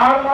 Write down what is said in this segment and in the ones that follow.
আর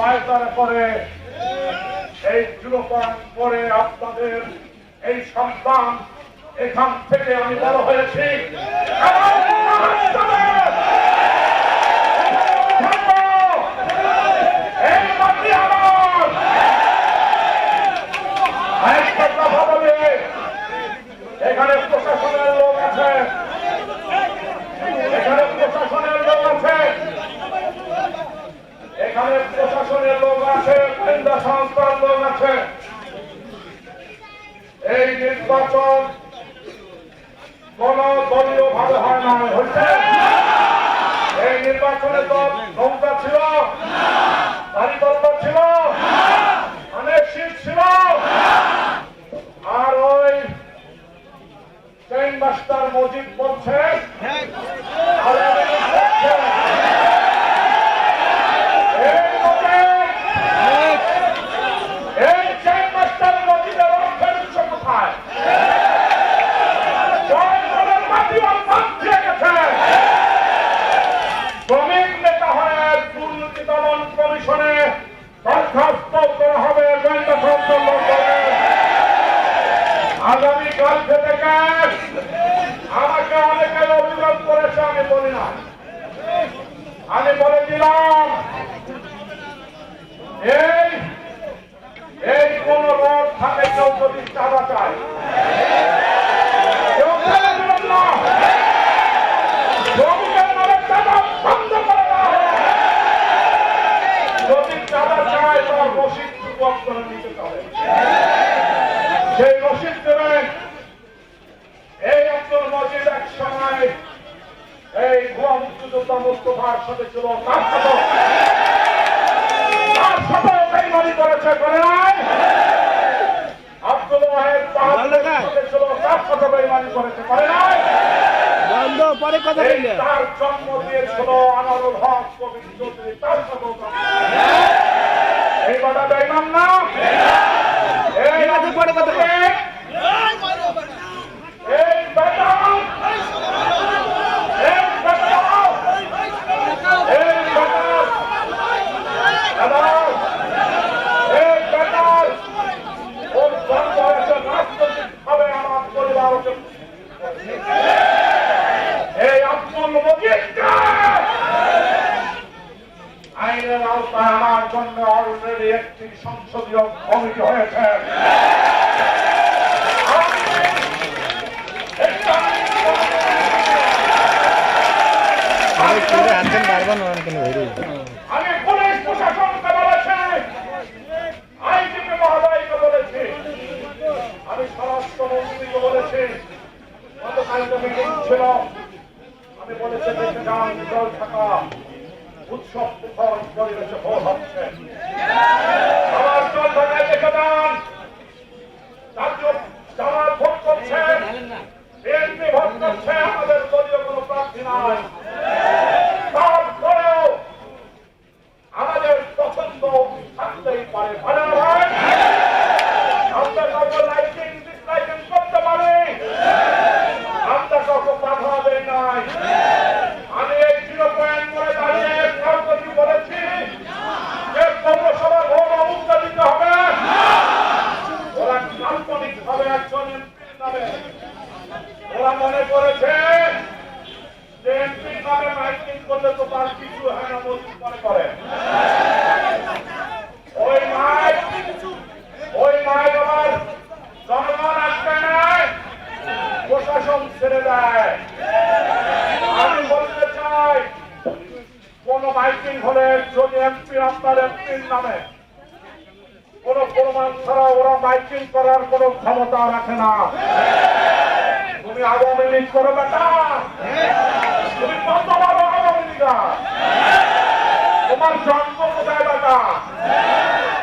পায়তারা করে এই যুবপান করে আপনাদের এই সন্তান এখান থেকে আমি বড় হয়েছি। এখানে প্রশাসনের লোক আছে। এখানে প্রশাসনের লোক আছে, গোয়েন্দা সংস্থার লোক আছে। এই নির্বাচন কোন দলীয় ভাবে হয় না হয়েছে এই নির্বাচনে তো ক্ষমতা ছিল। আমি বলে দিলাম এই কোন রোড থাকে চৌত্রিশ টাকা চাই মুক্তিযোদ্ধা মুস্তফার সাথে ছিল তার সাথে। তার সাথে বেইমানি করেছে করে নাই। আব্দুল ওয়াহেদ বাহাদুরের সাথে ছিল তার সাথে বেইমানি করেছে করে নাই। বন্ধ পরে কথা বললে তার জন্ম দিয়েছিল আনারুল হক কবি চৌধুরী তার সাথেও ক্ষমতা রাখে না। তুমি আওয়ামী লীগ করো বেটা। তুমি কত বড় আওয়ামী লীগার তোমার জন্ম কোথায় বেটা?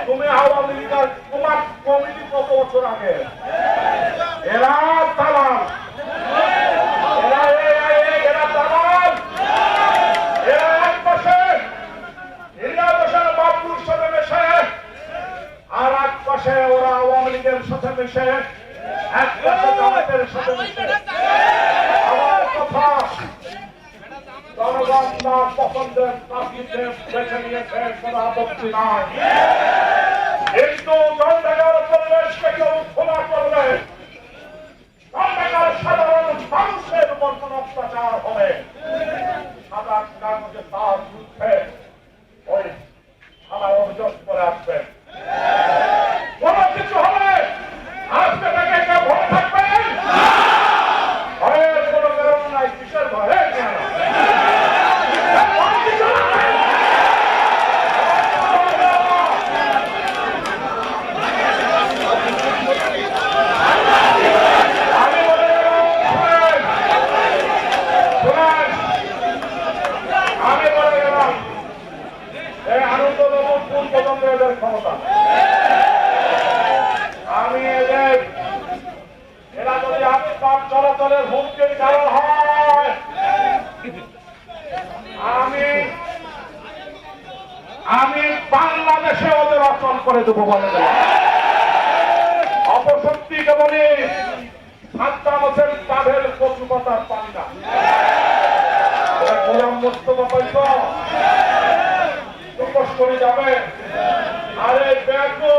তুমি আওয়ামী লীগ তোমার কমিটি কত বছর আগে? এরা এ- এ- এ- এরা তালাম এরা এক পাশে এরা বসে বাবুর সাথে মেশে আর পাশে ওরা আওয়ামী লীগের সাথে মিশে তার সাধারণ মানুষের উপর কোন অত্যাচার হবে। সাদা কাগজে তার ওই থানায় অভিযোগ করে আসবেন কোনো কিছু হবে আজকে থেকে কেউ ভয় থাকবেন ভয়ের কোনো কারণ নাই কিসের ভয়ে কেন আমি বলে গেলাম, শুনেন, শুনেন, আমি বলে গেলাম এই আনন্দ বাবুর কোন পছন্দ এদের ক্ষমতা আমি এদের এরা যদি আপনার চলাচলের হুমকির কারণ হয় আমি আমি বাংলাদেশে ওদের অচল করে দেবো বলে দিলাম বলি সাদ্দাম হোসেন কাঁধের কচু পাতার পানি না গোলাম মোস্তফা পাইছ উপোস করে যাবে। আরে দেখো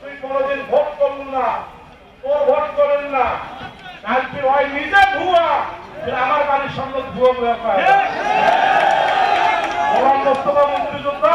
তুই কোনোদিন ভোট করল না ও ভোট করেন না। কালকে ওই নিজে ভুয়া যে আমার বাড়ির সামনে মোস্তফা মুক্তিযোদ্ধা এই গোলাম মোস্তফা মুক্তিযোদ্ধা।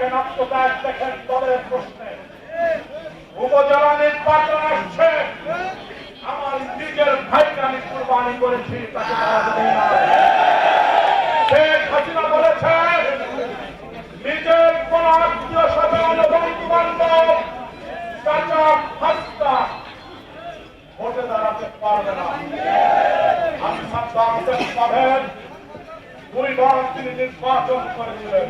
দেখেন আত্মত্যাগ দেখেন দলের প্রশ্নে। উপজেলা নির্বাচন আসছে। আমার নিজের ভাইকে আমি কোরবানি করেছি, তাকে শেখ বলেছে, নিজের কোন আত্মীয় স্বজন বন্ধু বান্ধব আমি সাদ্দাম হোসেন পাবেন দুইবার তিনি নির্বাচন করে দিলেন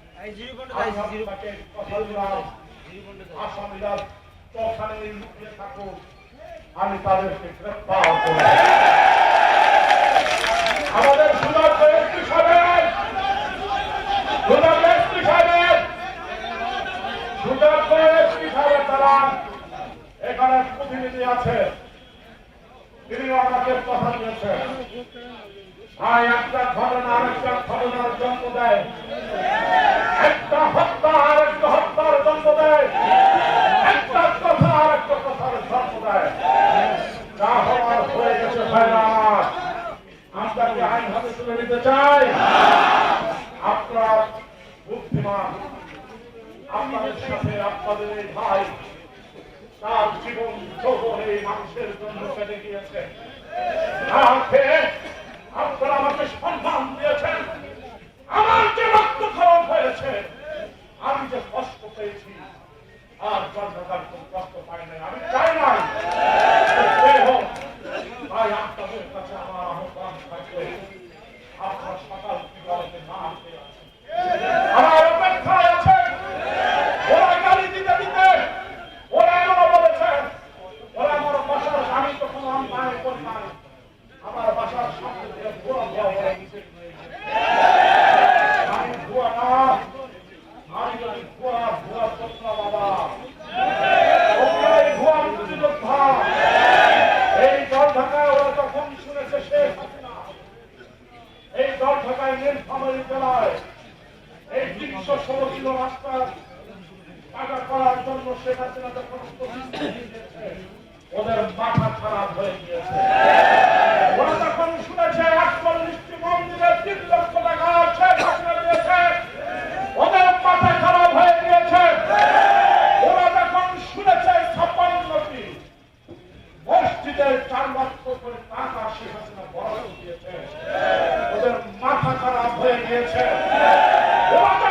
আমি তাদেরকে আমাদের সুন্দর করে রাস্তার কাটা ওদের মাথা খারাপ হয়ে গিয়েছে। ওরা যখন শুনেছে, আটচল্লিশটি মন্দিরে তিন লক্ষ টাকা শেখ হাসিনা দিয়েছে, ওদের মাথা খারাপ হয়ে গিয়েছে। ওরা যখন শুনেছে, ছাপ্পান্নটি মসজিদের চার লক্ষ করে টাকা শেখ হাসিনা বরাদ্দ ওদের মাথা খারাপ হয়ে গিয়েছে। ওরা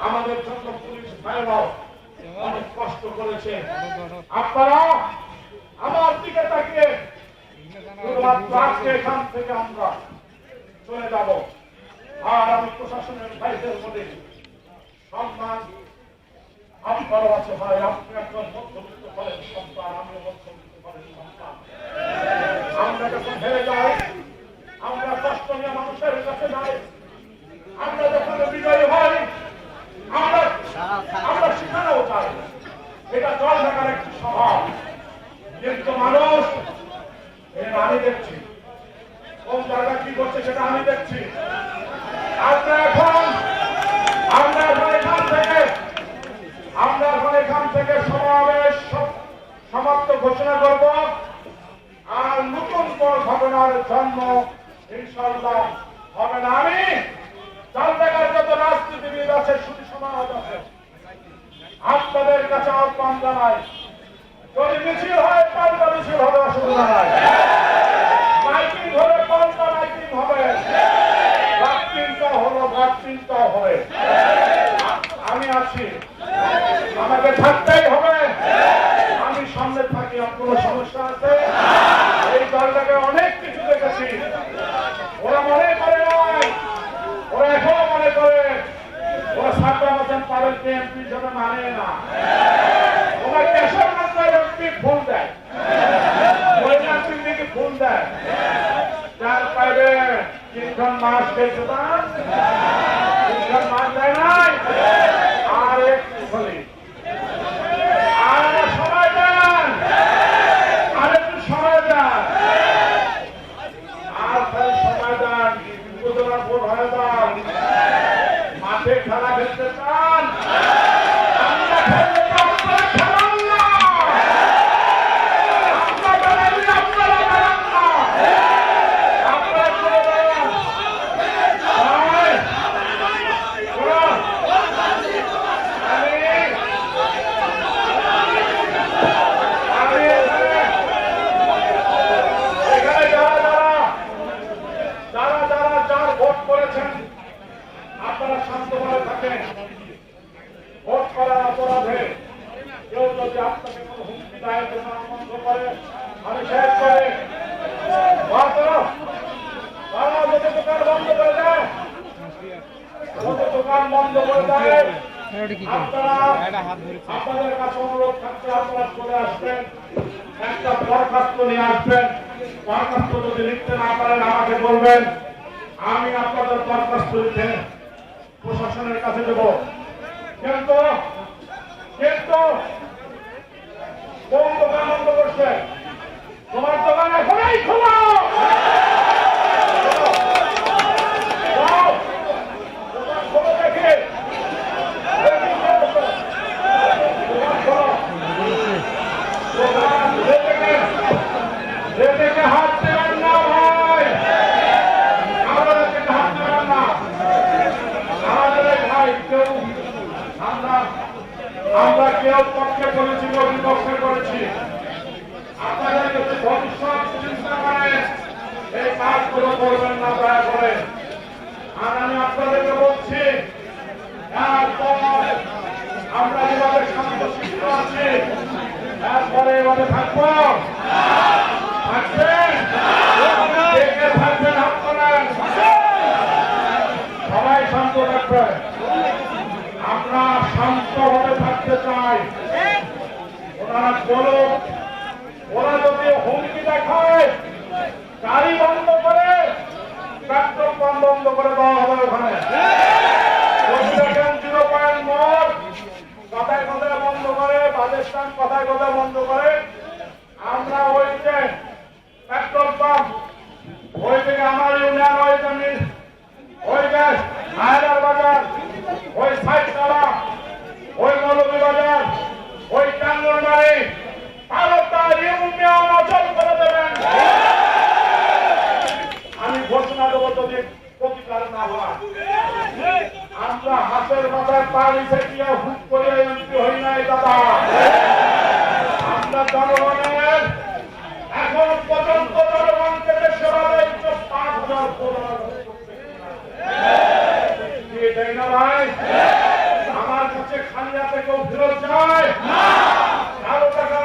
আমাদের জন্য পুলিশ ভাইরাও অনেক কষ্ট করেছে। আপনারা আমার দিকে তাকিয়ে এখান থেকে আমরা চলে যাব। আর আমি প্রশাসনের ভাইদের বলি সম্মান আপনারও আছে ভাই আপনি একজন মধ্যবিত্ত ফলের সন্তান আমি মধ্যবিত্ত ফলের সন্তান। আমরা যখন হেরে যাই আমরা কষ্ট নিয়ে মানুষের কাছে যাই আমরা যখন বিজয়ী হই আমরা আমরা সেখানেও চাই এটা জল থাকার একটি স্বভাব কিন্তু মানুষ এটা আমি দেখছি কোন জায়গা কি করছে সেটা আমি দেখছি আমরা এখন আমরা এখন এখান থেকে আমরা এখন এখান থেকে সমাবেশ সম- সমাপ্ত ঘোষণা করব আর নতুন কোন ঘটনার জন্ম ইনশাল্লাহ হবে না আমি চার জায়গার যত রাজনীতিবিদ আছে শুধু সমাজ আছে আপনাদের কাছে আহ্বান জানাই যদি মিছিল হয় পাল্টা মিছিল হবে অসুবিধা নাই মাইকিং হলে পাল্টা মাইকিং হবে ভ্রাতৃত্ব হলো ভ্রাতৃত্ব হবে। আমি আছি আমাকে থাকতেই হবে আমি সামনে থাকি আর কোনো সমস্যা আছে এই দলটাকে অনেক কিছু দেখেছি ওরা মনে করে নয় ওরা এখনও মনে করে ওরা সাতটা বছর পাবেন এমপি হিসেবে মানে না ওরা কেশব মন্ত্রের এমপি ফোন দেয় মহিলা সিন্দিকে ফোন দেয় চার পাইবে তিনজন মাস খেয়েছে না তিনজন মাস দেয় নাই আর একটু বলি আর আমার সময় দেন আর একটু সময় দেন আর তাহলে সময় দেন উপজেলা ভোট হয়ে যান মাঠে খেলা খেলতে চান আমরা খেলতে চাই, আপনারা খেলান না। আমরা খেলালি, আপনারা খেলান না। আপনারা চলে যান। ভাই, শোনো। আমি আমি এখানে এখানে যারা যারা যারা যারা যার ভোট করেছেন আপনারা শান্তভাবে থাকেন ভোট করার অপরাধে কেউ যদি আপনাকে কোনো হুমকি দেয় দোকান বন্ধ করে আমি শেষ করে মাত্র তারা যদি দোকান বন্ধ করে দেয় আপনাদের কাছে চলে আসবেন একটা দরখাস্ত নিয়ে আসবেন দরখাস্ত যদি লিখতে না পারেন আমাকে বলবেন আমি আপনাদের দরখাস্ত লিখে প্রশাসনের কাছে দেব কিন্তু কিন্তু কোন দোকান বন্ধ করছে। তোমার দোকান এখনই খোলো। আমরা কেউ পক্ষে করেছি বিপক্ষে করেছি আপনাদের যদি ভবিষ্যৎ চিন্তা করেন এই কাজগুলো না দয়া করে আর আমি আপনাদেরকে বলছি আমরা যেভাবে শান্ত শিষ্ট আছি এরপরে এভাবে থাকব থাকবেন থাকবেন হাত সবাই শান্ত থাকবেন আমরা শান্তভাবে থাকতে চাই। ওনারা বলুন ওরা যদি হুমকি দেখায়, গাড়ি বন্ধ করে পেট্রোল পাম্প বন্ধ করে দেওয়া হবে ওখানে। জিরো পয়েন্ট মত কথায় কথায় বন্ধ করে পাকিস্তান কথায় কথায় বন্ধ করে। আমরা ওই যে পেট্রোল পাম্প, ওই থেকে আমার ইউনিয়ন, ওই জমি ওই যে হায়দার বাজার, ওই সাইডতলা ওই মৌলভী বাজার ওই টাঙ্গলমারি আমি ঘোষণা দেবো যদি প্রতিকার না হয়। আমরা হাতের মাথায় পা রেখে দিয়ে হুট করে এমপি নাই, দাদা। আমরা জনগণের এখন পর্যন্ত জনগণকে সেবা দায়িত্ব পাঁচ হাজার তাই না আমার কাছে খালি হাতে কেউ ফেরত যায়। কারও টাকা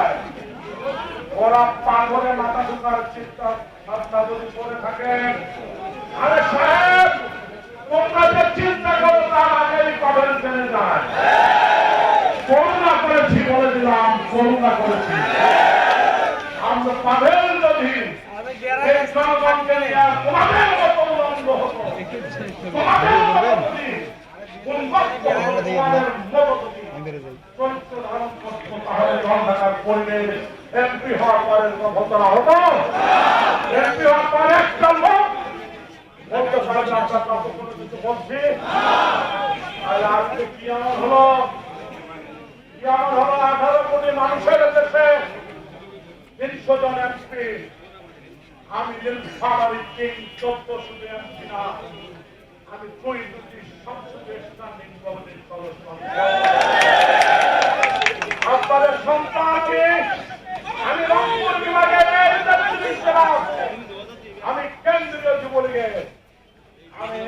যায় ওরা পাথরে মাথা ঢুকার চিন্তা ভাবনা যদি করে থাকেন আরে সাহেব, তোমরা যে চিন্তা করো তার আগেই কবেল জেনে যায় করুণা করেছি বলে দিলাম, করুণা করেছি। আমরা পাবেন যদি জনগণকে নিয়ে তোমাদের মতো উলঙ্গ হতো, তোমাদের মতো তোমাদের মতো করতো তাহলে জনঢাকার এমপি হওয়ার পরে ঘটনা হতো? এমপি জন এমপি। আমি এমপি না। আমি দুই দুটি সংসদীয় স্ট্যান্ডিং সদস্য আপনাদের সন্তান আমি আমি কেন্দ্রীয় যুবলীগের আমি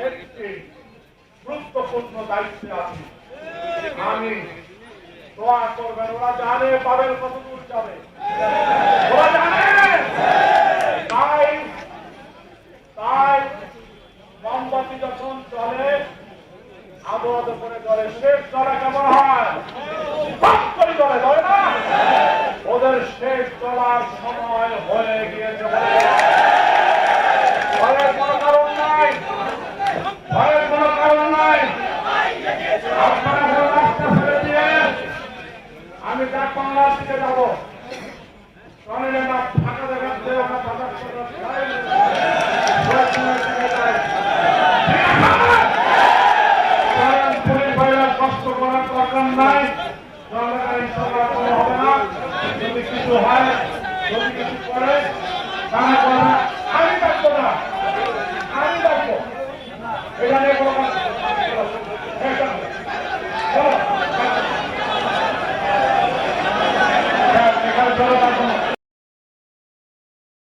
গুরুত্বপূর্ণ দায়িত্বে আছি আমি দোয়া করবেন জানে ওরা জানে তাই তাই মোমবাতি যখন চলে আবহাওয়া করে চলে শেষ চলা কেমন হয়? ওদের শেষ চলার সময় হয়ে